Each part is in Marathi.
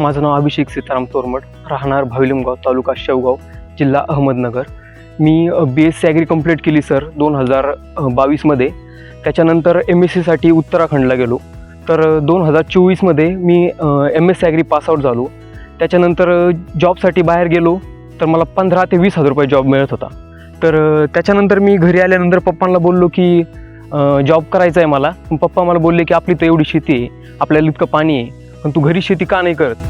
माझं नाव अभिषेक सीताराम तोरमड राहणार भाविलिमगाव तालुका शेवगाव जिल्हा अहमदनगर. मी B S C agri complete केली सर दोन हजार बावीसमध्ये त्याच्यानंतर एम एस सीसाठी उत्तराखंडला गेलो. तर दोन हजार चोवीसमध्ये मी M S C agri passout झालो. त्याच्यानंतर जॉबसाठी बाहेर गेलो. तर मला पंधरा ते वीस हजार रुपये जॉब मिळत होता. तर त्याच्यानंतर मी घरी आल्यानंतर पप्पांना बोललो की जॉब करायचा आहे मला. पप्पा मला बोलले की आपली तर एवढी शेती आहे. आपल्याला इतकं पाणी आहे. पण तू घरी शेती का नाही करत?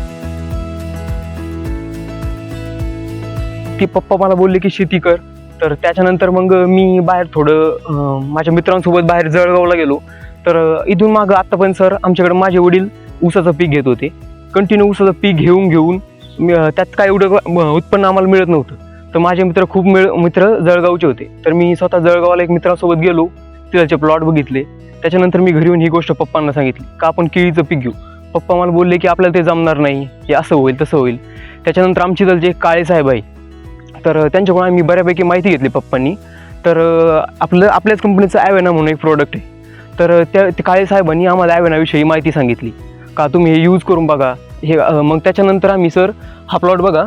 ती पप्पा मला बोलले की शेती कर. तर त्याच्यानंतर मग मी बाहेर थोडं माझ्या मित्रांसोबत बाहेर जळगावला गेलो. तर इथून मागं आत्तापर्यंत सर आमच्याकडे माझे वडील ऊसाचं पीक घेत होते. कंटिन्यू ऊसाचं पीक घेऊन घेऊन त्यात काय एवढं उत्पन्न आम्हाला मिळत नव्हतं. तर माझे मित्र खूप मिळ मित्र जळगावचे होते. तर मी स्वतः जळगावला एक मित्रासोबत गेलो. तिथाचे प्लॉट बघितले. त्याच्यानंतर मी घरी येऊन ही गोष्ट पप्पांना सांगितली. का आपण केळीचं पीक घेऊ? पप्पा मला बोलले की आपल्याला ते जमणार नाही की असं होईल तसं होईल. त्याच्यानंतर आमची दलचे एक काळे साहेब आहे तर त्यांच्याकडून आम्ही बऱ्यापैकी माहिती घेतली पप्पांनी. तर आपलं आपल्याच कंपनीचं ॲवेना म्हणून एक प्रोडक्ट आहे. तर त्या काळे साहेबांनी आम्हाला ॲवेनाविषयी माहिती सांगितली. का तुम्ही हे यूज करून बघा. हे मग त्याच्यानंतर आम्ही सर हा प्लॉट बघा.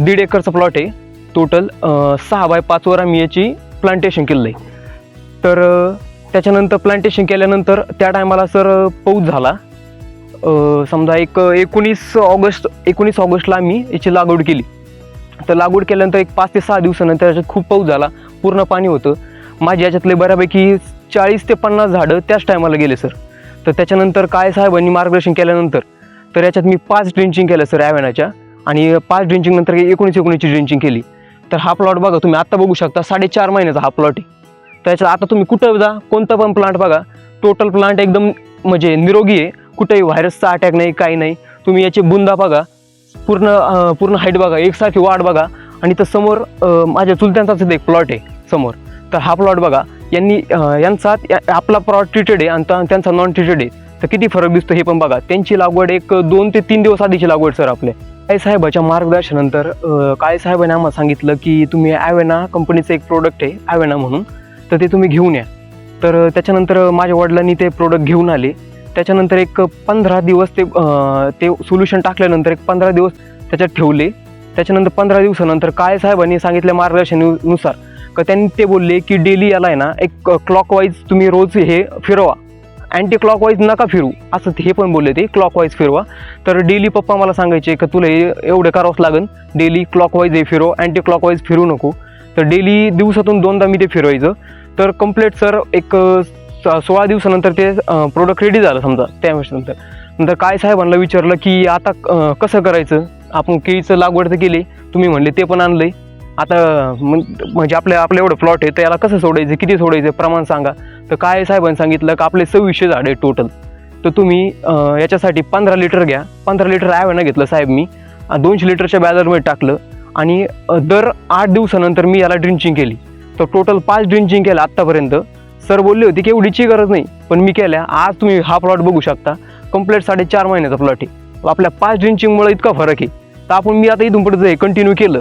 दीड एकरचा प्लॉट आहे. टोटल सहा बाय पाचवर आम्ही याची प्लांटेशन केलं आहे तर त्याच्यानंतर प्लांटेशन केल्यानंतर त्या टायमाला सर पाऊस झाला. समजा एक एकोणीस ऑगस्ट एकोणीस ऑगस्टला आम्ही याची लागवड केली. तर लागवड केल्यानंतर एक पाच ते सहा दिवसानंतर याच्यात खूप पाऊस झाला पूर्ण पाणी होतं. माझ्या याच्यातले बऱ्यापैकी चाळीस ते पन्नास झाडं त्याच टायमाला गेले सर. तर त्याच्यानंतर काय साहेबांनी मार्गदर्शन केल्यानंतर तर याच्यात मी पाच ड्रिंचिंग केलं सर ॲव्हॅनाच्या आणि पाच ड्रिंचिंग नंतर एकोणीस एकोणीसची ड्रिंचिंग केली. तर हा प्लॉट बघा तुम्ही आत्ता बघू शकता साडेचार महिन्याचा हा प्लॉट आहे. त्याच्यात आता तुम्ही कुठं जा कोणता पण प्लांट बघा. टोटल प्लांट एकदम म्हणजे निरोगी आहे. कुठेही व्हायरसचा अटॅक नाही काही नाही. तुम्ही याची बुंदा बघा. पूर्ण पूर्ण हाईट बघा. एकसारखी वाढ बघा. आणि तर समोर माझ्या चुलत्यांचाच एक प्लॉट आहे समोर. तर हा प्लॉट बघा. यांनी यांचा या- आपला प्लॉट ट्रीटेड आहे आणि त्यांचा नॉन ट्रीटेड आहे. तर किती फरक दिसतो हे पण बघा. त्यांची लागवड एक दोन ते तीन दिवस आधीची लागवड सर आपले. काय साहेबाच्या मार्गदर्शनानंतर काळे काय साहेबांनी आम्हाला सांगितलं की तुम्ही ॲवेना कंपनीचं एक प्रोडक्ट आहे ॲवेना म्हणून. तर ते तुम्ही घेऊन या. तर त्याच्यानंतर माझ्या वडिलांनी ते प्रोडक्ट घेऊन आले. त्याच्यानंतर एक पंधरा दिवस ते ते सोल्युशन टाकल्यानंतर एक पंधरा दिवस त्याच्यात ठेवले. त्याच्यानंतर पंधरा दिवसानंतर काय साहेबांनी सांगितल्या मार्गदर्शनानुसार का त्यांनी ते बोलले की डेली याला आहे ना एक क्लॉकवाईज तुम्ही रोज हे फिरवा. अँटी क्लॉकवाईज नका फिरू असं हे पण बोलले ते क्लॉकवाईज फिरवा. तर डेली पप्पा मला सांगायचे का तुला हे एवढं करावंच लागेल डेली क्लॉकवाईज हे फिरव अँटी क्लॉकवाईज फिरू नको. तर डेली दिवसातून दोनदा मी ते फिरवायचं. तर कंप्लीट सर एक सोळा दिवसानंतर ते प्रोडक्ट रेडी झालं समजा त्या नंतर नंतर काय साहेबांना विचारलं की आता कसं करायचं? आपण केळीचं लागवड तर केली तुम्ही म्हणले ते पण आणलंय. आता म्हणजे आपल्या आपलं एवढं प्लॉट आहे तर याला कसं सोडायचं किती सोडायचं प्रमाण सांगा. तर काय साहेबांनी सांगितलं का आपले सव्वीसशे झाड आहे टोटल तर तुम्ही याच्यासाठी पंधरा लिटर घ्या. पंधरा लिटर ॲव्हॅनं घेतलं साहेब मी. दोनशे लिटरच्या बॅलरमध्ये टाकलं. आणि दर आठ दिवसानंतर मी याला ड्रिंचिंग केली. तर टोटल पाच ड्रिंचिंग केलं आत्तापर्यंत. सर बोलले होते की एवढीची गरज नाही पण मी केल्या. आज तुम्ही हा प्लॉट बघू शकता. कंप्लीट साडेचार महिन्याचा प्लॉट आहे. आपल्या पाच ड्रिंचिंगमुळे इतका फरक आहे. तर आपण मी आता इथून पुढे जे कंटिन्यू केलं.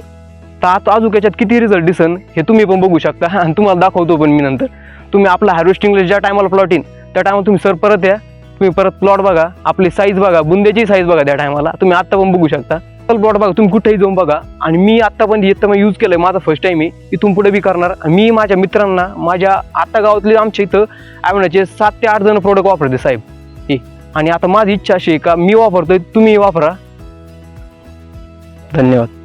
तर आता अजून याच्यात किती रिझल्ट दिसन हे तुम्ही पण बघू शकता. आणि तुम्हाला दाखवतो पण मी नंतर. तुम्ही आपला हार्वेस्टिंगला ज्या टायमाला प्लॉट येईन त्या टायमाला तुम्ही सर परत या. तुम्ही परत प्लॉट बघा. आपली साईज बघा. बुंद्याची साईज बघा त्या टायमाला तुम्ही आत्ता पण बघू शकता. प्लॉट बघा तुम्ही कुठेही जाऊन बघा. आणि मी आत्ता पण येतं मग यूज केलंय माझा फर्स्ट टाइम आहे. इथून पुढे बी करणार. आणि मी माझ्या मित्रांना माझ्या आता गावातले आमच्या इथं म्हणायचे सात ते आठ जण प्रोडक्ट वापरते साहेब. हे. आणि आता माझी इच्छा अशी आहे का मी वापरतोय तुम्ही वापरा. धन्यवाद.